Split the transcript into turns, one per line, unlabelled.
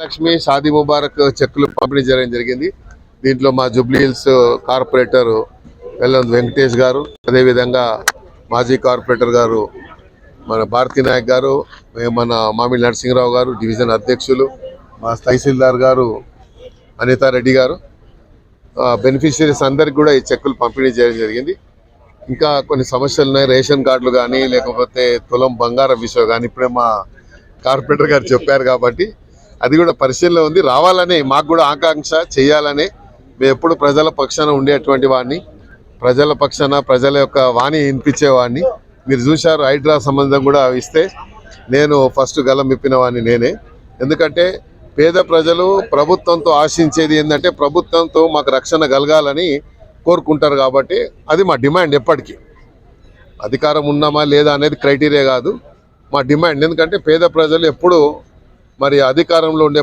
లక్ష్మి షాదీ ముబారక్ చెక్కులు పంపిణీ చేయడం జరిగింది. దీంట్లో మా జూబ్లీ హిల్స్ కార్పొరేటర్ వెల్లంద్ వెంకటేష్ గారు అదేవిధంగా మాజీ కార్పొరేటర్ గారు మన భారతీ నాయక్ గారు మన మామిడి నరసింహరావు గారు డివిజన్ అధ్యక్షులు మా తహసీల్దార్ గారు అనితారెడ్డి గారు. బెనిఫిషరీస్ అందరికి కూడా ఈ చెక్కులు పంపిణీ చేయడం జరిగింది. ఇంకా కొన్ని సమస్యలు ఉన్నాయి. రేషన్ కార్డులు కానీ లేకపోతే తులం బంగారం విషయం కానీ ఇప్పుడే మా కార్పొరేటర్ గారు చెప్పారు కాబట్టి అది కూడా పరిశీలన ఉంది. రావాలని మాకు కూడా ఆకాంక్ష చేయాలని మేము ఎప్పుడు ప్రజల పక్షాన ఉండేటువంటి వాడిని. ప్రజల పక్షాన ప్రజల యొక్క వాణి వినిపించేవాడిని మీరు చూశారు హైడ్రా సంబంధం కూడా ఇస్తే నేను ఫస్ట్ గలం విప్పిన వాడిని నేనే. ఎందుకంటే పేద ప్రజలు ప్రభుత్వంతో ఆశించేది ఏంటంటే ప్రభుత్వంతో మాకు రక్షణ కలగాలని కోరుకుంటారు కాబట్టి అది మా డిమాండ్ ఎప్పటికీ. అధికారం ఉన్నామా లేదా అనేది క్రైటీరియా కాదు. మా డిమాండ్. ఎందుకంటే పేద ప్రజలు ఎప్పుడు మరి అధికారంలో ఉండే